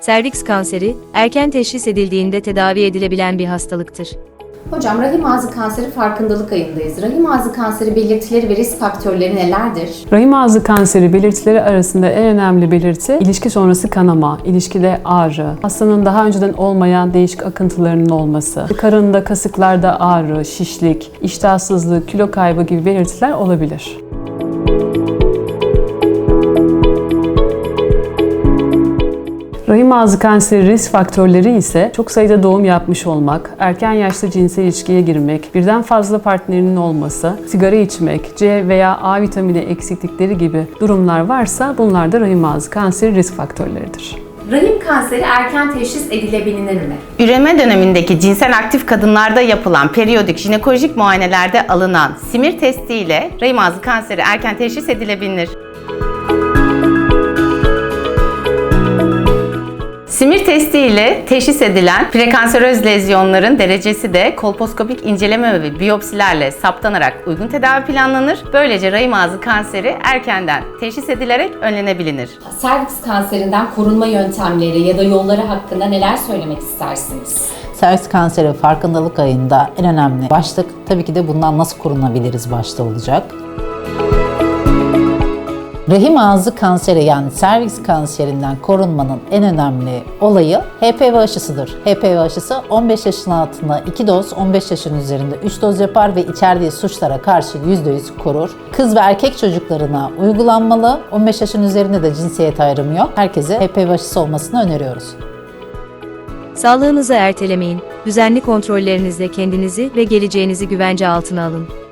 Serviks kanseri, erken teşhis edildiğinde tedavi edilebilen bir hastalıktır. Hocam rahim ağzı kanseri farkındalık ayındayız. Rahim ağzı kanseri belirtileri ve risk faktörleri nelerdir? Rahim ağzı kanseri belirtileri arasında en önemli belirti ilişki sonrası kanama, ilişkide ağrı, hastanın daha önceden olmayan değişik akıntılarının olması, karında kasıklarda ağrı, şişlik, iştahsızlık, kilo kaybı gibi belirtiler olabilir. Rahim ağzı kanseri risk faktörleri ise çok sayıda doğum yapmış olmak, erken yaşta cinsel ilişkiye girmek, birden fazla partnerinin olması, sigara içmek, C veya A vitamini eksiklikleri gibi durumlar varsa bunlar da rahim ağzı kanseri risk faktörleridir. Rahim kanseri erken teşhis edilebilir mi? Üreme dönemindeki cinsel aktif kadınlarda yapılan periyodik jinekolojik muayenelerde alınan simir testi ile rahim ağzı kanseri erken teşhis edilebilir. Simir testi ile teşhis edilen prekanseröz lezyonların derecesi de kolposkopik inceleme ve biyopsilerle saptanarak uygun tedavi planlanır. Böylece rahim ağzı kanseri erkenden teşhis edilerek önlenebilir. Serviks kanserinden korunma yöntemleri ya da yolları hakkında neler söylemek istersiniz? Serviks kanseri farkındalık ayında en önemli başlık tabii ki de bundan nasıl korunabiliriz başta olacak. Rahim ağzı kanseri yani serviks kanserinden korunmanın en önemli olayı HPV aşısıdır. HPV aşısı 15 yaşın altında 2 doz, 15 yaşın üzerinde 3 doz yapar ve içerdiği suçlara karşı %100 korur. Kız ve erkek çocuklarına uygulanmalı. 15 yaşın üzerinde de cinsiyet ayrımı yok. Herkese HPV aşısı olmasını öneriyoruz. Sağlığınızı ertelemeyin, düzenli kontrollerinizle kendinizi ve geleceğinizi güvence altına alın.